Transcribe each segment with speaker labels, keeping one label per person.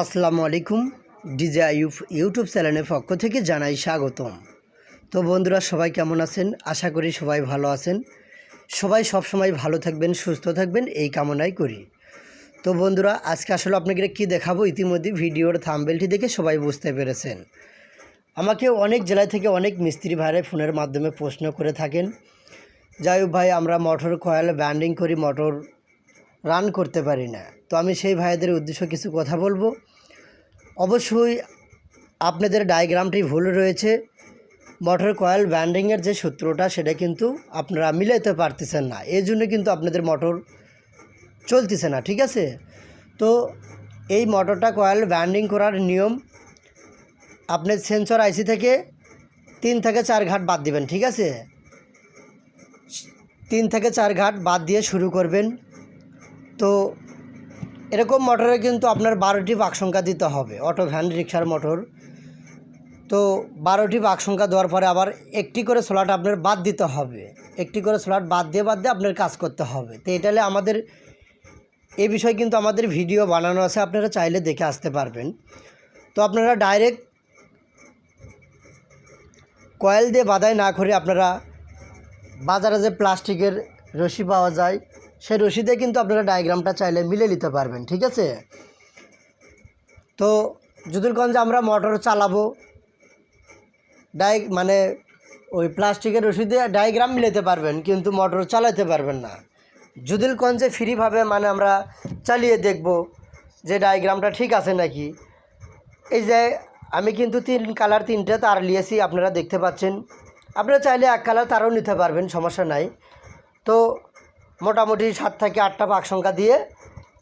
Speaker 1: আসসালামু আলাইকুম। DJ আইউফ YouTube চ্যানেলের পক্ষ থেকে জানাই স্বাগতম। তো বন্ধুরা, সবাই কেমন আছেন? আশা করি সবাই ভালো আছেন। সবাই সবসময় ভালো থাকবেন, সুস্থ থাকবেন, এই কামনাই করি। তো বন্ধুরা, আজকে আসলে আপনাকে কি দেখাবো? ইতিমধ্যে ভিডিওর থাম্বেলটি দেখে সবাই বুঝতে পেরেছেন। আমাকে অনেক জেলা থেকে অনেক মিস্ত্রি ভাইরা ফোনের মাধ্যমে প্রশ্ন করে থাকেন। যাই হোক ভাই, আমরা মোটর কয়েল ব্যান্ডিং করি মোটর রান করতে পারি না। তো আমি সেই ভাইদের উদ্দেশ্য কিছু কথা বলব। অবশ্যই আপনাদের ডায়াগ্রামটি ভুল রয়েছে। মোটর কয়েল ব্যান্ডিংয়ের যে সূত্রটা, সেটা কিন্তু আপনারা মিলাইতে পারতেছেন না। এই জন্য কিন্তু আপনাদের মোটর চলতেছে না, ঠিক আছে? তো এই মোটরটা কয়েল ব্যান্ডিং করার নিয়ম আপনি সেন্সর আইসি থেকে তিন থেকে চার ঘাট বাদ দিবেন, ঠিক আছে? তিন থেকে চার ঘাট বাদ দিয়ে শুরু করবেন। তো এরকম মোটরে কিন্তু আপনার বারোটি বাক সংখ্যা দিতে হবে, অটো, ভ্যান, রিক্সার মোটর। তো বারোটি বাক সংখ্যা দেওয়ার পরে আবার একটি করে স্লট আপনার বাদ দিতে হবে, একটি করে স্লট বাদ দিয়ে বাদ দিয়ে আপনার কাজ করতে হবে। তো এটা হলে আমাদের, এ বিষয়ে কিন্তু আমাদের ভিডিও বানানো আছে, আপনারা চাইলে দেখে আসতে পারবেন। তো আপনারা ডাইরেক্ট কয়েল দিয়ে বাদাই না করে আপনারা বাজারে যে প্লাস্টিকের রশি পাওয়া যায় সেই রশিদে কিন্তু আপনারা ডায়াগ্রামটা চাইলে মিলে নিতে পারবেন, ঠিক আছে? তো যদুরগঞ্জে আমরা মোটর চালাবো। ডাই মানে ওই প্লাস্টিকের রশিদে ডায়াগ্রাম মিলাতে পারবেন, কিন্তু মোটর চালাতে পারবেন না। যদুলগঞ্জে ফ্রিভাবে মানে আমরা চালিয়ে দেখব যে ডায়াগ্রামটা ঠিক আছে নাকি। এই যে আমি কিন্তু তিন কালার তিনটে তার নিয়েছি, আপনারা দেখতে পাচ্ছেন। আপনারা চাইলে এক কালার তারও নিতে পারবেন, সমস্যা নাই। তো মোটামুটি সাত থেকে আটটা পাক সংখ্যা দিয়ে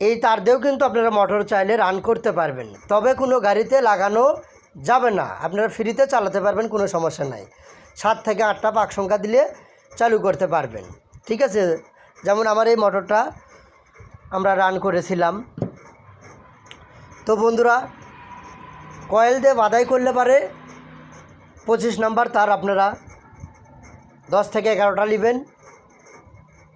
Speaker 1: এই তার দিয়েও কিন্তু আপনারা মোটর চাইলে রান করতে পারবেন। তবে কোনো গাড়িতে লাগানো যাবে না। আপনারা ফ্রিতে চালাতে পারবেন, কোনো সমস্যা নাই। সাত থেকে আটটা পাক সংখ্যা দিলে চালু করতে পারবেন। ঠিক আছে? যেমন আমার এই মোটরটা আমরা রান করেছিলাম। তো বন্ধুরা কয়েল দিয়ে বাদাই করলে পারে পঁচিশ নাম্বার তার আপনারা দশ থেকে এগারোটা নেবেন।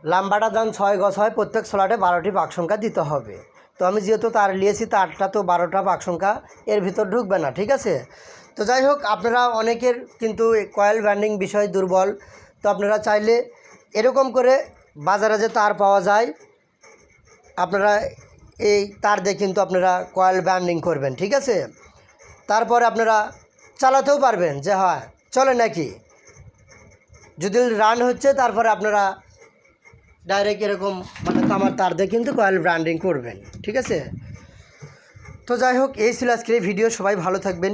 Speaker 1: লাম্বাটা দাম ছয় গজ হয়, প্রত্যেক সোলাটে বারোটি পাক সংখ্যা দিতে হবে। তো আমি যেহেতু তার নিয়েছি তারটা তো বারোটা পাক সংখ্যা এর ভিতর ঢুকবে না, ঠিক আছে? তো যাই হোক, আপনারা অনেকের কিন্তু কয়েল ব্যান্ডিং বিষয় দুর্বল। তো আপনারা চাইলে এরকম করে বাজারে যে তার পাওয়া যায়, আপনারা এই তার দিয়ে কিন্তু আপনারা কয়েল ব্যান্ডিং করবেন, ঠিক আছে? তারপরে আপনারা চালাতেও পারবেন, যে হয়, চলে নাকি? যদি রান হচ্ছে, তারপরে আপনারা ডাইরেক্ট এরকম মানে তামার তার দিয়ে কিন্তু কয়েল ব্র্যান্ডিং করবেন, ঠিক আছে? তো যাই হোক, এই ছিল আজকের এই ভিডিও সবাই ভালো থাকবেন।